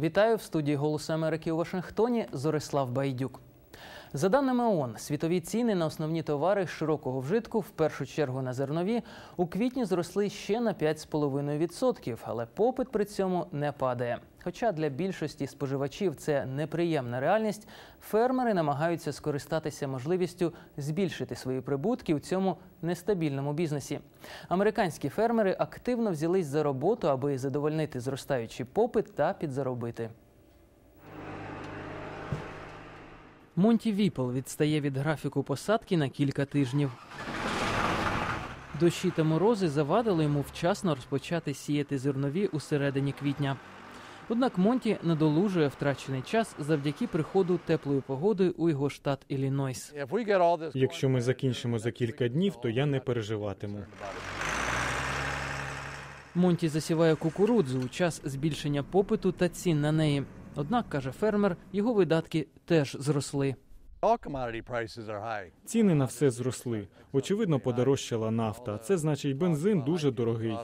Вітаю в студії Голосу Америки у Вашингтоні. Зорислав Байдюк. За даними ООН, світові ціни на основні товари широкого вжитку, в першу чергу на зернові, у квітні зросли ще на 5,5%, але попит при цьому не падає. Хоча для більшості споживачів це неприємна реальність, фермери намагаються скористатися можливістю збільшити свої прибутки у цьому нестабільному бізнесі. Американські фермери активно взялись за роботу, аби задовольнити зростаючий попит та підзаробити. Монті Віпл відстає від графіку посадки на кілька тижнів. Дощі та морози завадили йому вчасно розпочати сіяти зернові у середині квітня. Однак Монті надолужує втрачений час завдяки приходу теплої погоди у його штат Іллінойс. Якщо ми закінчимо за кілька днів, то я не переживатиму. Монті засіває кукурудзу у час збільшення попиту та цін на неї. Однак, каже фермер, його видатки теж зросли. Ціни на все зросли. Очевидно, подорожчала нафта. Це значить, бензин дуже дорогий.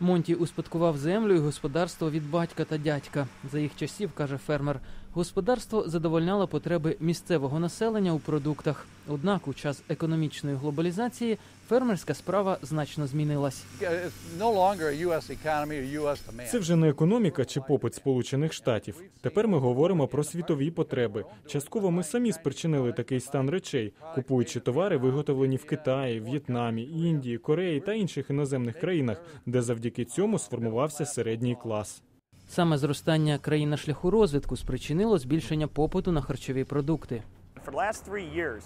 Монті успадкував землю і господарство від батька та дядька. За їх часів, каже фермер, господарство задовольняло потреби місцевого населення у продуктах. Однак, у час економічної глобалізації фермерська справа значно змінилась. Це вже не економіка чи попит Сполучених Штатів. Тепер ми говоримо про світові потреби. Частково ми самі спричинили такий стан речей, купуючи товари, виготовлені в Китаї, В'єтнамі, Індії, Кореї та інших іноземних країнах, де завдяки цьому сформувався середній клас. Саме зростання країн на шляху розвитку спричинило збільшення попиту на харчові продукти.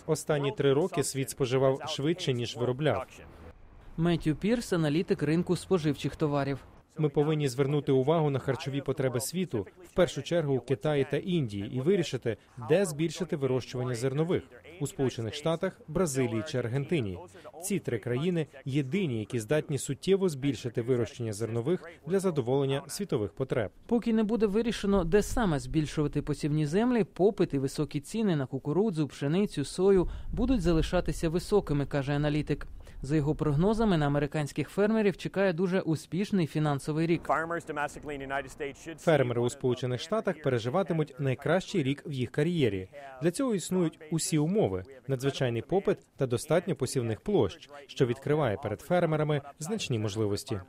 Останні три роки світ споживав швидше ніж виробляв. Меттю Пірс, аналітик ринку споживчих товарів. Ми повинні звернути увагу на харчові потреби світу, в першу чергу у Китаї та Індії, і вирішити, де збільшити вирощування зернових у Сполучених Штатах, Бразилії чи Аргентині. Ці три країни єдині, які здатні суттєво збільшити вирощення зернових для задоволення світових потреб. Поки не буде вирішено, де саме збільшувати посівні землі, попит і високі ціни на кукурудзу, пшеницю, сою будуть залишатися високими, каже аналітик. За його прогнозами, на американських фермерів чекає дуже успішний фінансовий рік. Фермери у Сполучених Штатах переживатимуть найкращий рік в їх кар'єрі. Для цього існують усі умови: надзвичайний попит та достатньо посівних площ, що відкриває перед фермерами значні можливості.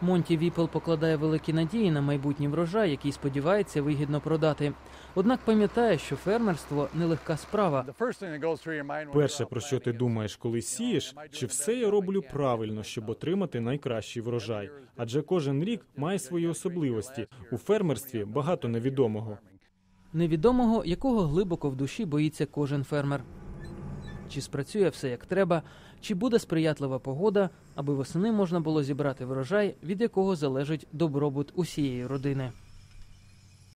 Монті Віпл покладає великі надії на майбутній врожай, який сподівається вигідно продати. Однак пам'ятає, що фермерство нелегка справа. Перше, про що ти думаєш, коли сієш, чи все я роблю правильно, щоб отримати найкращий врожай? Адже кожен рік має свої особливості. У фермерстві багато невідомого. Невідомого, якого глибоко в душі боїться кожен фермер. Чи спрацює все як треба, чи буде сприятлива погода, аби восени можна було зібрати врожай, від якого залежить добробут усієї родини.